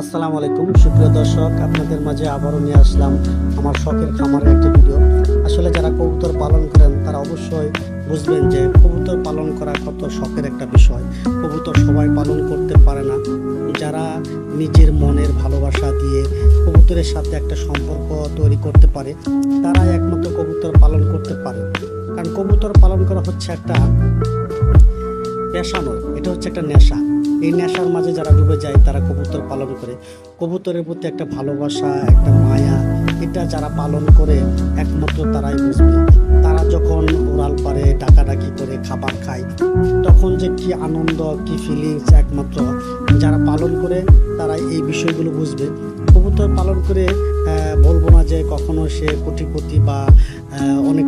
আসসালামু আলাইকুম। সুপ্রিয় দর্শক, আপনাদের মাঝে আবারও নিয়ে আসলাম আমার শখের খামারের একটি ভিডিও। আসলে যারা কবুতর পালন করেন, তারা অবশ্যই বুঝবেন যে কবুতর পালন করা কত শখের একটা বিষয়। কবুতর সবাই পালন করতে পারে না। যারা নিজের মনের ভালোবাসা দিয়ে কবুতরের সাথে একটা সম্পর্ক তৈরি করতে পারে, তারাই একমাত্র কবুতর পালন করতে পারে। কারণ কবুতর পালন করা হচ্ছে একটা পেশা নয় এটা হচ্ছে একটা নেশা। এই নেশার মাঝে যারা ডুবে যায়, তারা কবুতর পালন করে। কবুতরের প্রতি একটা ভালোবাসা, একটা মায়া, এটা যারা পালন করে, একমাত্র তারাই বুঝবে। তারা যখন উড়াল পারে, ডাকাডাকি করে খাবার খায়, তখন যে কি আনন্দ, কি ফিলিংস একমাত্র। যারা পালন করে তারা এই বিষয়গুলো বুঝবে। কবুতর পালন করে বলব না যে কখনো সে কোটিপতি বা অনেক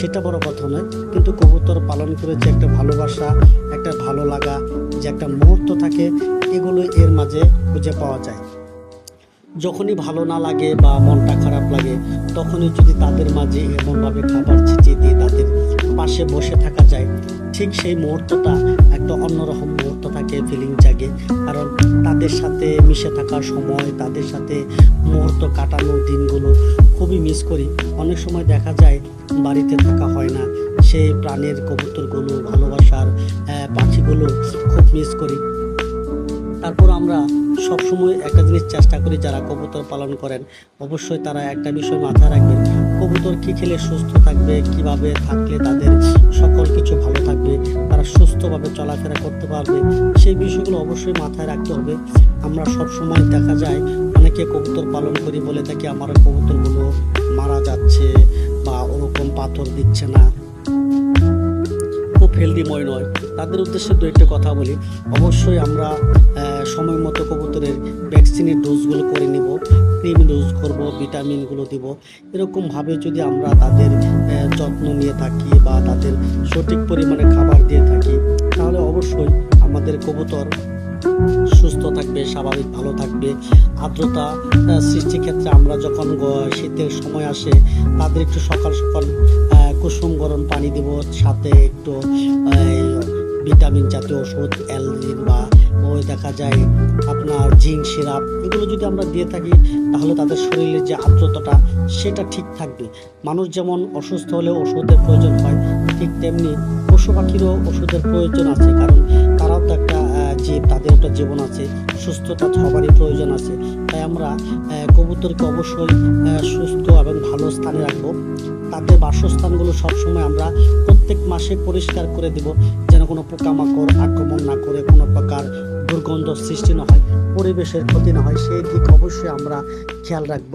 সেটা বড় কথা নয়, কিন্তু কবুতর পালন করে যে একটা ভালোবাসা একটা ভালো লাগা, যে একটা মুহূর্ত থাকে, এগুলো এর মাঝে খুঁজে পাওয়া যায়। যখনই ভালো না লাগে বা মনটা খারাপ লাগে, তখনই যদি তাদের মাঝে এমনভাবে খাবার ছিটিয়ে দিয়ে তাদের পাশে বসে থাকা যায়, ঠিক সেই মুহূর্তটা একটা অন্যরকম মুহূর্ত থাকে ফিলিং জাগে। কারণ তাদের সাথে মিশে থাকার সময়, তাদের সাথে মুহূর্ত কাটানোর দিনগুলো খুবই মিস করি। অনেক সময় দেখা যায় বাড়িতে থাকা হয় না। সেই প্রাণের কবুতরগুলো, ভালোবাসার পাখিগুলো খুব মিস করি। তারপর আমরা সবসময় একটা জিনিস চেষ্টা করি যারা কবুতর পালন করেন। অবশ্যই তারা একটা বিষয় মাথায় রাখবেন, কবুতর কী খেলে সুস্থ থাকবে, কীভাবে থাকলে তাদের সকল কিছু ভালো থাকবে, তারা সুস্থভাবে চলাফেরা করতে পারবে, সেই বিষয়গুলো অবশ্যই মাথায় রাখতে হবে। আমরা সবসময় দেখা যায় অনেকে কবুতর পালন করি বলে থাকি, আমার কবুতরগুলো মারা যাচ্ছে বা ওরকম পাথর দিচ্ছে না। হেলদিময় নয়। তাদের উদ্দেশ্যে দু একটা কথা বলি। অবশ্যই আমরা সময় মতো কবুতরের ভ্যাকসিনের ডোজগুলো করে নিব। ক্রিম ডোজ করব ভিটামিনগুলো দিব। এরকমভাবে যদি আমরা তাদের যত্ন নিয়ে থাকি বা তাদের সঠিক পরিমাণে খাবার দিয়ে থাকি, তাহলে অবশ্যই আমাদের কবুতর সুস্থ থাকবে, স্বাভাবিক ভালো থাকবে। আর্দ্রতা সৃষ্টির ক্ষেত্রে আমরা যখন শীতের সময় আসে, তাদের একটু সকাল সকাল কুসুম গরম পানি দিব, সাথে একটু ভিটামিন জাতীয় ওষুধ অ্যালজিন বা ওই দেখা যায় আপনার জিঙ্ক, সিরাপ, এগুলো যদি আমরা দিয়ে থাকি, তাহলে তাদের শরীরের যে আর্দ্রতাটা, সেটা ঠিক থাকবে। মানুষ যেমন অসুস্থ হলে ওষুধের প্রয়োজন হয়, ঠিক তেমনি পশু পাখিরও ওষুধের প্রয়োজন আছে, কারণ তারাও তো একটা জীব, তাদের একটা জীবন আছে, সুস্থতা সবারই প্রয়োজন আছে। তাই আমরা কবুতরকে অবশ্যই সুস্থ এবং ভালো স্থানে রাখব। তাদের বাসস্থানগুলো সবসময় আমরা প্রত্যেক মাসে পরিষ্কার করে দেব, যেন কোনো পোকামাকড় আক্রমণ না করে কোনো প্রকার দুর্গন্ধ সৃষ্টি না হয়, পরিবেশের ক্ষতি না হয়। সেই দিক অবশ্যই আমরা খেয়াল রাখব।